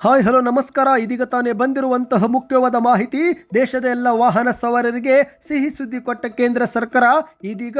Hi, hello, ನಮಸ್ಕಾರ. ಇದೀಗ ತಾನೇ ಬಂದಿರುವಂತಹ ಮುಖ್ಯವಾದ ಮಾಹಿತಿ, ದೇಶದ ಎಲ್ಲ ವಾಹನ ಸವಾರರಿಗೆ ಸಿಹಿ ಸುದ್ದಿ ಕೊಟ್ಟ ಕೇಂದ್ರ ಸರ್ಕಾರ. ಇದೀಗ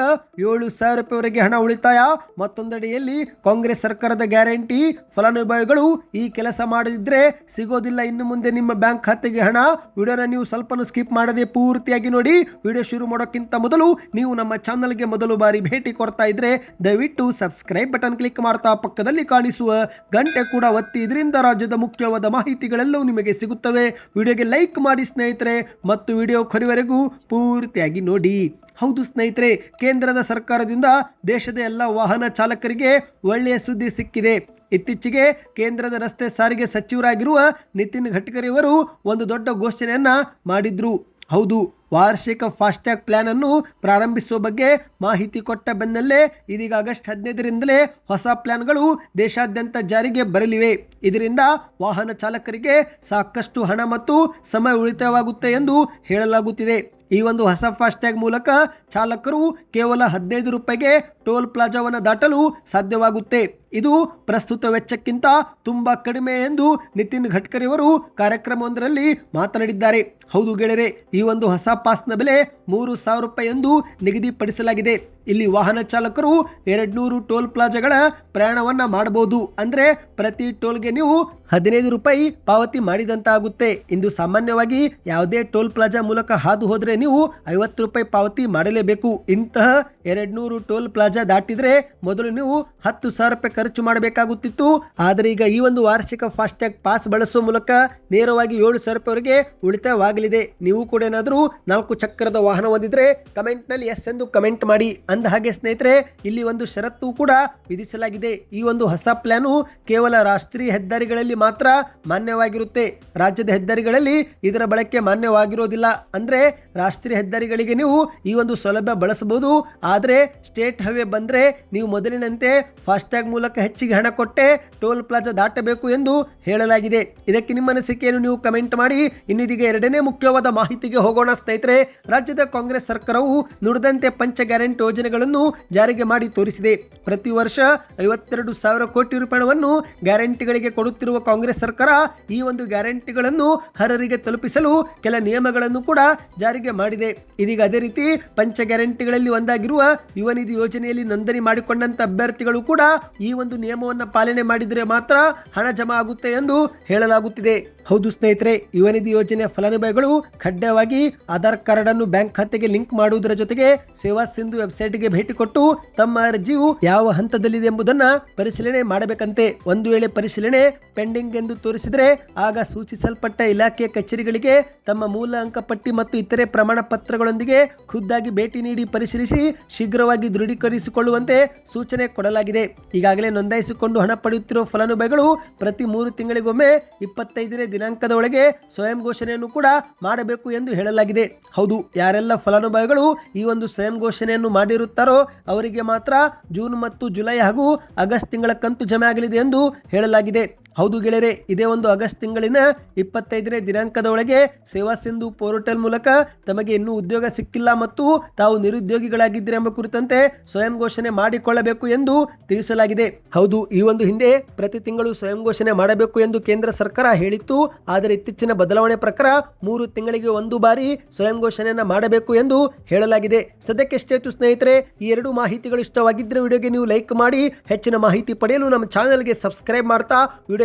ಏಳು ಸಾವಿರ ರೂಪಾಯಿವರೆಗೆ ಹಣ ಉಳಿತಾಯ. ಮತ್ತೊಂದೆಡೆಯಲ್ಲಿ ಕಾಂಗ್ರೆಸ್ ಸರ್ಕಾರದ ಗ್ಯಾರಂಟಿ, ಫಲಾನುಭವಿಗಳು ಈ ಕೆಲಸ ಮಾಡದಿದ್ರೆ ಸಿಗೋದಿಲ್ಲ. ಇನ್ನು ಮುಂದೆ ನಿಮ್ಮ ಬ್ಯಾಂಕ್ ಖಾತೆಗೆ ಹಣ. ವಿಡಿಯೋನ ನೀವು ಸ್ವಲ್ಪ ಸ್ಕಿಪ್ ಮಾಡದೆ ಪೂರ್ತಿಯಾಗಿ ನೋಡಿ. ವಿಡಿಯೋ ಶುರು ಮಾಡೋಕ್ಕಿಂತ ಮೊದಲು ನೀವು ನಮ್ಮ ಚಾನಲ್ಗೆ ಮೊದಲು ಬಾರಿ ಭೇಟಿ ಕೊಡ್ತಾ ಇದ್ರೆ ದಯವಿಟ್ಟು ಸಬ್ಸ್ಕ್ರೈಬ್ ಬಟನ್ ಕ್ಲಿಕ್ ಮಾಡ್ತಾ ಪಕ್ಕದಲ್ಲಿ ಕಾಣಿಸುವ ಗಂಟೆ ಕೂಡ ಒತ್ತಿ. ಇದರಿಂದ ರಾಜ್ಯದ ಮುಖ್ಯವಾದ ಮಾಹಿತಿಗಳೆಲ್ಲವೂ ನಿಮಗೆ ಸಿಗುತ್ತವೆ. ವಿಡಿಯೋಗೆ ಲೈಕ್ ಮಾಡಿ ಸ್ನೇಹಿತರೆ. ಮತ್ತು ವಿಡಿಯೋ ಕೊನೆವರೆಗೂ ಪೂರ್ತಿಯಾಗಿ ನೋಡಿ. ಹೌದು ಸ್ನೇಹಿತರೆ, ಕೇಂದ್ರದ ಸರ್ಕಾರದಿಂದ ದೇಶದ ಎಲ್ಲ ವಾಹನ ಚಾಲಕರಿಗೆ ಒಳ್ಳೆಯ ಸುದ್ದಿ ಸಿಕ್ಕಿದೆ. ಇತ್ತೀಚೆಗೆ ಕೇಂದ್ರದ ರಸ್ತೆ ಸಾರಿಗೆ ಸಚಿವರಾಗಿರುವ ನಿತಿನ್ ಗಡ್ಕರಿಯವರು ಒಂದು ದೊಡ್ಡ ಘೋಷಣೆಯನ್ನ ಮಾಡಿದ್ರು. ಹೌದು, ವಾರ್ಷಿಕ ಫಾಸ್ಟ್ಯಾಗ್ ಪ್ಲ್ಯಾನನ್ನು ಪ್ರಾರಂಭಿಸುವ ಬಗ್ಗೆ ಮಾಹಿತಿ ಕೊಟ್ಟ ಬೆನ್ನಲ್ಲೇ ಇದೀಗ ಆಗಸ್ಟ್ ಹದಿನೈದರಿಂದಲೇ ಹೊಸ ಪ್ಲ್ಯಾನ್ಗಳು ದೇಶಾದ್ಯಂತ ಜಾರಿಗೆ ಬರಲಿವೆ. ಇದರಿಂದ ವಾಹನ ಚಾಲಕರಿಗೆ ಸಾಕಷ್ಟು ಹಣ ಮತ್ತು ಸಮಯ ಉಳಿತಾಯವಾಗುತ್ತೆ ಎಂದು ಹೇಳಲಾಗುತ್ತಿದೆ. ಈ ಒಂದು ಹೊಸ ಫಾಸ್ಟ್ಯಾಗ್ ಮೂಲಕ ಚಾಲಕರು ಕೇವಲ ಹದಿನೈದು ರೂಪಾಯಿಗೆ ಟೋಲ್ ಪ್ಲಾಜಾವನ್ನು ದಾಟಲು ಸಾಧ್ಯವಾಗುತ್ತೆ. ಇದು ಪ್ರಸ್ತುತ ವೆಚ್ಚಕ್ಕಿಂತ ತುಂಬ ಕಡಿಮೆ ಎಂದು ನಿತಿನ್ ಗಡ್ಕರಿ ಅವರು ಕಾರ್ಯಕ್ರಮವೊಂದರಲ್ಲಿ ಮಾತನಾಡಿದ್ದಾರೆ. ಹೌದು ಗೆಳೆಯರೆ, ಈ ಒಂದು ಹೊಸ ಪಾಸ್ನ ಬೆಲೆ ಮೂರು ಸಾವಿರ ರೂಪಾಯಿ ಎಂದು ನಿಗದಿಪಡಿಸಲಾಗಿದೆ. ಇಲ್ಲಿ ವಾಹನ ಚಾಲಕರು ಎರಡ್ನೂರು ಟೋಲ್ ಪ್ಲಾಜಾಗಳ ಪ್ರಯಾಣವನ್ನ ಮಾಡಬಹುದು. ಅಂದ್ರೆ ಪ್ರತಿ ಟೋಲ್ಗೆ ನೀವು ಹದಿನೈದು ರೂಪಾಯಿ ಪಾವತಿ ಮಾಡಿದಂತಾಗುತ್ತೆ. ಇಂದು ಸಾಮಾನ್ಯವಾಗಿ ಯಾವುದೇ ಟೋಲ್ ಪ್ಲಾಜಾ ಮೂಲಕ ಹಾದು ಹೋದ್ರೆ ನೀವು ಐವತ್ತು ರೂಪಾಯಿ ಪಾವತಿ ಮಾಡಲೇಬೇಕು. ಇಂತಹ ಎರಡ್ನೂರು ಟೋಲ್ ಪ್ಲಾಜಾ ದಾಟಿದ್ರೆ ಮೊದಲು ನೀವು ಹತ್ತು ಸಾವಿರ ರೂಪಾಯಿ ಖರ್ಚು ಮಾಡಬೇಕಾಗುತ್ತಿತ್ತು. ಆದರೆ ಈಗ ಈ ಒಂದು ವಾರ್ಷಿಕ ಫಾಸ್ಟ್ಯಾಗ್ ಪಾಸ್ ಬಳಸುವ ಮೂಲಕ ನೇರವಾಗಿ ಏಳು ಸಾವಿರ ರೂಪಾಯಿವರೆಗೆ ಉಳಿತಾಯವಾಗಲಿದೆ. ನೀವು ಕೂಡ ಏನಾದರೂ ನಾಲ್ಕು ಚಕ್ರದ ವಾಹನ ಹೊಂದಿದ್ರೆ ಕಮೆಂಟ್ನಲ್ಲಿ ಎಸ್ ಎಂದು ಕಮೆಂಟ್ ಮಾಡಿ. ಅಂದ ಹಾಗೆ ಸ್ನೇಹಿತರೆ, ಇಲ್ಲಿ ಒಂದು ಷರತ್ತು ಕೂಡ ವಿಧಿಸಲಾಗಿದೆ. ಈ ಒಂದು ಹೊಸ ಪ್ಲಾನು ಕೇವಲ ರಾಷ್ಟ್ರೀಯ ಹೆದ್ದಾರಿಗಳಲ್ಲಿ ಮಾತ್ರ ಮಾನ್ಯವಾಗಿರುತ್ತೆ. ರಾಜ್ಯದ ಹೆದ್ದಾರಿಗಳಲ್ಲಿ ಇದರ ಬಳಕೆ ಮಾನ್ಯವಾಗಿರೋದಿಲ್ಲ. ಅಂದ್ರೆ ರಾಷ್ಟ್ರೀಯ ಹೆದ್ದಾರಿಗಳಿಗೆ ನೀವು ಈ ಒಂದು ಸೌಲಭ್ಯ ಬಳಸಬಹುದು. ಆದರೆ ಸ್ಟೇಟ್ ಹೈವೇ ಬಂದ್ರೆ ನೀವು ಮೊದಲಿನಂತೆ ಫಾಸ್ಟ್ಯಾಗ್ ಮೂಲಕ ಹೆಚ್ಚಿಗೆ ಹಣ ಕೊಟ್ಟೆ, ಟೋಲ್ ಪ್ಲಾಜಾ ದಾಟಬೇಕು ಎಂದು ಹೇಳಲಾಗಿದೆ. ಇದಕ್ಕೆ ನಿಮ್ಮ ಅನಿಸಿಕೆಯನ್ನು ನೀವು ಕಮೆಂಟ್ ಮಾಡಿ. ಇನ್ನಿದೀಗ ಎರಡನೇ ಮುಖ್ಯವಾದ ಮಾಹಿತಿಗೆ ಹೋಗೋಣ ಸ್ನೇಹಿತರೆ. ರಾಜ್ಯದ ಕಾಂಗ್ರೆಸ್ ಸರ್ಕಾರವು ನುಡಿದಂತೆ ಪಂಚ ಗ್ಯಾರಂಟಿ ಯೋಜನೆಗಳನ್ನು ಜಾರಿಗೆ ಮಾಡಿ ತೋರಿಸಿದೆ. ಪ್ರತಿ ವರ್ಷ ಐವತ್ತೆರಡು ಸಾವಿರ ಕೋಟಿ ರೂಪಾಯಿಗಳನ್ನು ಗ್ಯಾರಂಟಿಗಳಿಗೆ ಕೊಡುತ್ತಿರುವ ಕಾಂಗ್ರೆಸ್ ಸರ್ಕಾರ ಈ ಒಂದು ಗ್ಯಾರಂಟಿಗಳನ್ನು ಅರ್ಹರಿಗೆ ತಲುಪಿಸಲು ಕೆಲ ನಿಯಮಗಳನ್ನು ಕೂಡ ಜಾರಿಗೆ ಮಾಡಿದೆ. ಇದೀಗ ಅದೇ ರೀತಿ ಪಂಚ ಗ್ಯಾರಂಟಿಗಳಲ್ಲಿ ಒಂದಾಗಿರುವ ಯುವ ನಿಧಿ ಯೋಜನೆಯಲ್ಲಿ ನೋಂದಣಿ ಮಾಡಿಕೊಂಡಂತ ಅಭ್ಯರ್ಥಿಗಳು ಕೂಡ ಈ ಒಂದು ನಿಯಮವನ್ನು ಪಾಲನೆ ಮಾಡಿದರೆ ಮಾತ್ರ ಹಣ ಜಮಾ ಆಗುತ್ತೆ ಎಂದು ಹೇಳಲಾಗುತ್ತಿದೆ. ಹೌದು ಸ್ನೇಹಿತರೆ ಯುವ ನಿಧಿ ಯೋಜನೆಯ ಫಲಾನುಭವಿಗಳು ಕಡ್ಡಾಯವಾಗಿ ಆಧಾರ್ ಕಾರ್ಡ್ ಅನ್ನು ಬ್ಯಾಂಕ್ ಖಾತೆಗೆ ಲಿಂಕ್ ಮಾಡುವುದರ ಜೊತೆಗೆ ಸೇವಾ ಸಿಂಧು ವೆಬ್ಸೈಟ್ಗೆ ಭೇಟಿ ಕೊಟ್ಟು ತಮ್ಮ ಅರ್ಜಿಯು ಯಾವ ಹಂತದಲ್ಲಿದೆ ಎಂಬುದನ್ನ ಪರಿಶೀಲನೆ ಮಾಡಬೇಕಂತೆ. ಒಂದು ವೇಳೆ ಪರಿಶೀಲನೆ ಪೆಂಡಿಂಗ್ ಎಂದು ತೋರಿಸಿದರೆ ಆಗ ಸೂಚಿಸಲ್ಪಟ್ಟ ಇಲಾಖೆಯ ಕಚೇರಿಗಳಿಗೆ ತಮ್ಮ ಮೂಲ ಅಂಕಪಟ್ಟಿ ಮತ್ತು ಇತರೆ ಪ್ರಮಾಣ ಪತ್ರಗಳೊಂದಿಗೆ ಖುದ್ದಾಗಿ ಭೇಟಿ ನೀಡಿ ಪರಿಶೀಲಿಸಿ ಶೀಘ್ರವಾಗಿ ದೃಢೀಕರಿಸಿಕೊಳ್ಳುವಂತೆ ಸೂಚನೆ ಕೊಡಲಾಗಿದೆ. ಈಗಾಗಲೇ ನೋಂದಾಯಿಸಿಕೊಂಡು ಹಣ ಪಡೆಯುತ್ತಿರುವ ಫಲಾನುಭವಿಗಳು ಪ್ರತಿ ಮೂರು ತಿಂಗಳಿಗೊಮ್ಮೆ ಇಪ್ಪತ್ತೈದನೇ ದಿನಾಂಕದ ಒಳಗೆ ಸ್ವಯಂ ಘೋಷಣೆಯನ್ನು ಕೂಡ ಮಾಡಬೇಕು ಎಂದು ಹೇಳಲಾಗಿದೆ. ಹೌದು, ಯಾರೆಲ್ಲ ಫಲಾನುಭವಿಗಳು ಈ ಒಂದು ಸ್ವಯಂ ಘೋಷಣೆಯನ್ನು ಮಾಡಿರುತ್ತಾರೋ ಅವರಿಗೆ ಮಾತ್ರ ಜೂನ್ ಮತ್ತು ಜುಲೈ ಹಾಗೂ ಆಗಸ್ಟ್ ತಿಂಗಳ ಕಂತು ಜಮೆ ಆಗಲಿದೆ ಎಂದು ಹೇಳಲಾಗಿದೆ. ಹೌದು ಗೆಳೆಯರೆ, ಇದೇ ಒಂದು ಆಗಸ್ಟ್ ತಿಂಗಳಿನ ಇಪ್ಪತ್ತೈದನೇ ದಿನಾಂಕದ ಒಳಗೆ ಸೇವಾ ಸಿಂಧು ಪೋರ್ಟಲ್ ಮೂಲಕ ತಮಗೆ ಇನ್ನೂ ಉದ್ಯೋಗ ಸಿಕ್ಕಿಲ್ಲ ಮತ್ತು ತಾವು ನಿರುದ್ಯೋಗಿಗಳಾಗಿದ್ದೀರಿ ಎಂಬ ಕುರಿತಂತೆ ಸ್ವಯಂ ಘೋಷಣೆ ಮಾಡಿಕೊಳ್ಳಬೇಕು ಎಂದು ತಿಳಿಸಲಾಗಿದೆ. ಹೌದು, ಈ ಒಂದು ಹಿಂದೆ ಪ್ರತಿ ತಿಂಗಳು ಸ್ವಯಂ ಘೋಷಣೆ ಮಾಡಬೇಕು ಎಂದು ಕೇಂದ್ರ ಸರ್ಕಾರ ಹೇಳಿತ್ತು. ಆದರೆ ಇತ್ತೀಚಿನ ಬದಲಾವಣೆ ಪ್ರಕಾರ ಮೂರು ತಿಂಗಳಿಗೆ ಒಂದು ಬಾರಿ ಸ್ವಯಂ ಘೋಷಣೆಯನ್ನ ಮಾಡಬೇಕು ಎಂದು ಹೇಳಲಾಗಿದೆ. ಸದ್ಯಕ್ಕೆ ಸ್ನೇಹಿತರೆ, ಈ ಎರಡು ಮಾಹಿತಿಗಳು ಇಷ್ಟವಾಗಿದ್ದರೆ ವಿಡಿಯೋಗೆ ನೀವು ಲೈಕ್ ಮಾಡಿ, ಹೆಚ್ಚಿನ ಮಾಹಿತಿ ಪಡೆಯಲು ನಮ್ಮ ಚಾನೆಲ್ಗೆ ಸಬ್ಸ್ಕ್ರೈಬ್ ಮಾಡ್ತಾ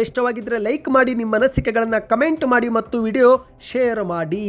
ಇಷ್ಟವಾಗಿದ್ದರೆ ಲೈಕ್ ಮಾಡಿ ನಿಮ್ಮ ಅನಿಸಿಕೆಗಳನ್ನು ಕಮೆಂಟ್ ಮಾಡಿ ಮತ್ತು ವಿಡಿಯೋ ಶೇರ್ ಮಾಡಿ.